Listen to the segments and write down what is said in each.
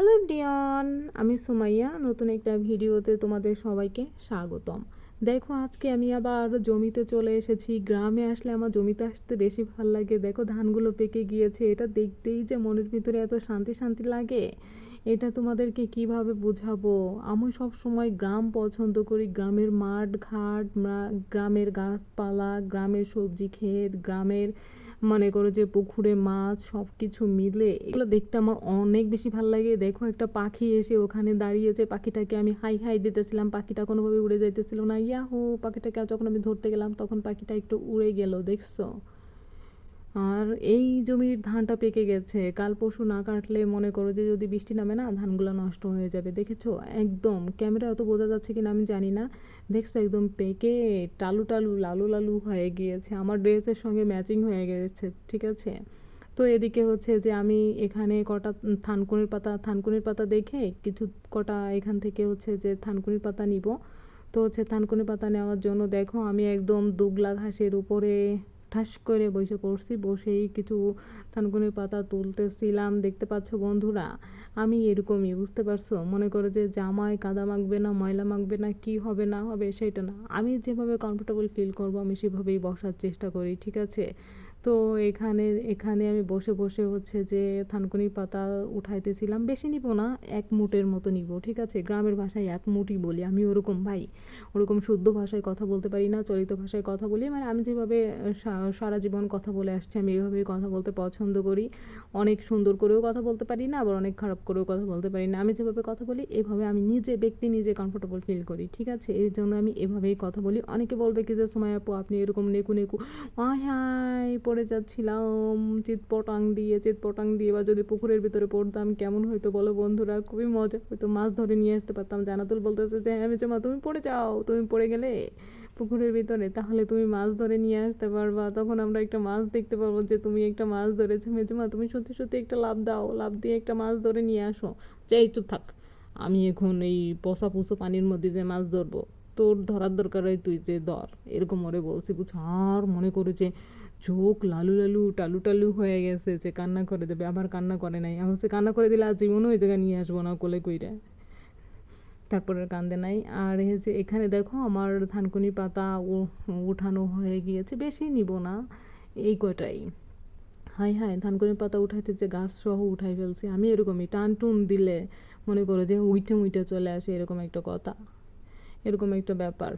Hello Dion, আমি সুমাইয়া, নতুন একটা ভিডিওতে তোমাদের সবাইকে স্বাগতম। দেখো, আজকে আমি আবার জমিতে চলে এসেছি, গ্রামে আসলে আমার জমিতে আসতে বেশি ভালো লাগে। দেখো, ধানগুলো পেকে গিয়েছে, এটা দেখতেই যে মনের ভিতরে এত শান্তি শান্তি লাগে। এটা তোমাদেরকে কীভাবে বোঝাবো? আমি সব সময় গ্রাম পছন্দ করি, গ্রামের মাঠ, ঘাট গ্রামের গাছপালা, গ্রামের সবজি ক্ষেত, গ্রামের মনে করো যে পুকুরে মাছ সব কিছু মিলে, এগুলো দেখতে আমার অনেক বেশি ভালো লাগে। দেখো একটা পাখি এসে ওখানে দাঁড়িয়েছে, পাখিটাকে আমি হাই হাই দিতেছিলাম, পাখিটা কোনোভাবে উড়ে যাইতেছিল না। ইয়াহু, পাখিটাকে যখন আমি ধরতে গেলাম, তখন পাখিটা একটু উড়ে গেল, দেখছ? আর এই জমির ধানটা পেকে গেছে। কাল পরশু না কাটলে মনে করো যে যদি বৃষ্টি নামে না, ধানগুলো নষ্ট হয়ে যাবে। দেখেছ? একদম। ক্যামেরা অত বোঝা যাচ্ছে কিনা আমি জানি না। দেখছ? একদম পেকে টালু টালু, লালু লালু হয়ে গিয়েছে। আমার ড্রেসের সঙ্গে ম্যাচিং হয়ে গেছে, ঠিক আছে? তো এদিকে হচ্ছে যে আমি এখানে কটা থানকুনির পাতা থানকুনির পাতা দেখে কিছু কটা এখান থেকে হচ্ছে যে থানকুনির পাতা নিব। তো হচ্ছে থানকুনি পাতা নেওয়ার জন্য দেখো, আমি একদম দুগলা ঘাসের উপরে ঠাস করে বসে পড়ছি, বসেই কিছু থানকুনির পাতা তুলতেছিলাম। দেখতে পাচ্ছ বন্ধুরা, আমি এরকমই, বুঝতে পারছ? মনে করো যে জামায় কাদা মাখবে না, ময়লা মাখবে না, কি হবে না হবে সেটা না। আমি যেভাবে কমফোর্টেবল ফিল করব, আমি সেভাবেই বসার চেষ্টা করি, ঠিক আছে? তো এখানে এখানে আমি বসে বসে হচ্ছে যে থানকুনির পাতা উঠাইতেছিলাম। বেশি নিব না, এক মুটের মতো নিব, ঠিক আছে? গ্রামের ভাষায় এক মুটই বলি আমি ওরকম ভাই। ওরকম শুদ্ধ ভাষায় কথা বলতে পারি না, চলিত ভাষায় কথা বলি। মানে আমি যেভাবে সারা জীবন কথা বলে আসছি, আমি এভাবেই কথা বলতে পছন্দ করি। অনেক সুন্দর করেও কথা বলতে পারি না, আবার অনেক খারাপ করেও কথা বলতে পারি না। আমি যেভাবে কথা বলি, এভাবে আমি নিজে, ব্যক্তি নিজে কমফোর্টেবল ফিল করি, ঠিক আছে? এই জন্য আমি এভাবেই কথা বলি। অনেকে বলবে কি যে সময় আপু, আপনি এরকম নেকু নেকু। আয় হায় পড়ে যাচ্ছিলাম চিৎপটাং দিয়ে চিৎপটাং দিয়ে, বা যদি পুকুরের ভিতরে পড়তাম, কেমন হয়তো বলো বন্ধুরা? খুবই মজা হয়তো মাছ ধরে নিয়ে আসতে পারতাম। জানাতুল বলতেছে যে হ্যাঁ মেজমা, তুমি পড়ে যাও, তুমি পড়ে গেলে পুকুরের ভিতরে, তাহলে তুমি মাছ ধরে নিয়ে আসতে পারবা। তখন আমরা একটা মাছ দেখতে পারব যে, তুমি একটা মাছ ধরেছো। মেজমা, তুমি সত্যি সত্যি একটা লাভ দাও লাভ দিয়ে একটা মাছ ধরে নিয়ে আসো। এই চুপ থাক, আমি এখন এই পশা পুষো পানির মধ্যে যে মাছ ধরবো তোর ধরার দরকার হয়, তুই যে ধর। এরকম ওরে বলছি, বুঝছ? আর মনে করে যে চোখ লালু লালু, টালু টালু হয়ে গেছে যে কান্না করে দেবে, আবার কান্না করে নাই। আমার সে কান্না করে দিলে আজ জীবনও ওই জায়গায় নিয়ে আসব না, কোলে কইরা। তারপরে কান্দে নাই। আর হচ্ছে এখানে দেখো, আমার ধানকুনি পাতা উঠানো হয়ে গিয়েছে, বেশি নিব না, এই কয়টাই। হাই হাই ধানকুনি পাতা উঠাইতে যে গাছ সহ উঠাই ফেলছি, আমি এরকমই টান টুন দিলে মনে করো যে উইটে মুইটে চলে আসে, এরকম একটা কথা। এরকম একটা ব্যাপার।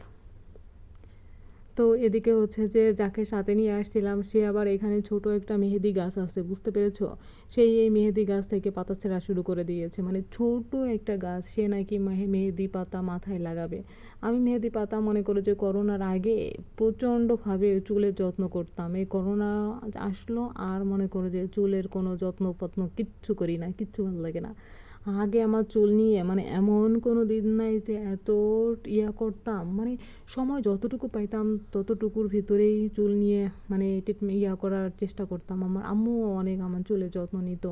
তো এদিকে হচ্ছে যে, যাকে সাথে নিয়ে আসছিলাম, সে আবার এখানে ছোট একটা মেহেদি গাছ আছে, বুঝতে পেরেছ? সেই এই মেহেদি গাছ থেকে পাতা ছেঁড়া শুরু করে দিয়েছে। মানে ছোট একটা গাছ, সে নাকি মেহে- মেহেদি পাতা মাথায় লাগাবে। আমি মেহেদি পাতা মনে করো যে, করোনার আগে প্রচণ্ডভাবে চুলের যত্ন করতাম। এই করোনা আসলো, আর মনে করো যে, চুলের কোনো যত্ন পত্ন কিচ্ছু করি না, কিচ্ছু ভালো লাগে না। আগে আমার চুল নিয়ে মানে এমন কোনো দিন নাই যে এত ইয়া করতাম। মানে সময় যতটুকু পাইতাম, ততটুকুর ভিতরেই চুল নিয়ে মানে ট্রিটমেন্ট ইয়া করার চেষ্টা করতাম। আমার আম্মুও অনেক আমার চুলের যত্ন নিত।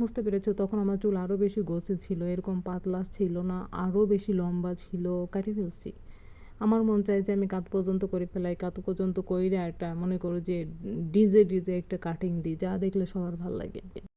বুঝতে পেরেছ? তখন আমার চুল আরও বেশি গোছে ছিল, এরকম পাতলা ছিল না আরও বেশি লম্বা ছিল, কাটে ফেলছি। আমার মন চায় যে আমি কাত পর্যন্ত করে ফেলাই কাত পর্যন্ত কইরা একটা, মনে করো যে ডিজে ডিজে একটা কাটিং দিই, যা দেখলে সবার ভালো লাগে।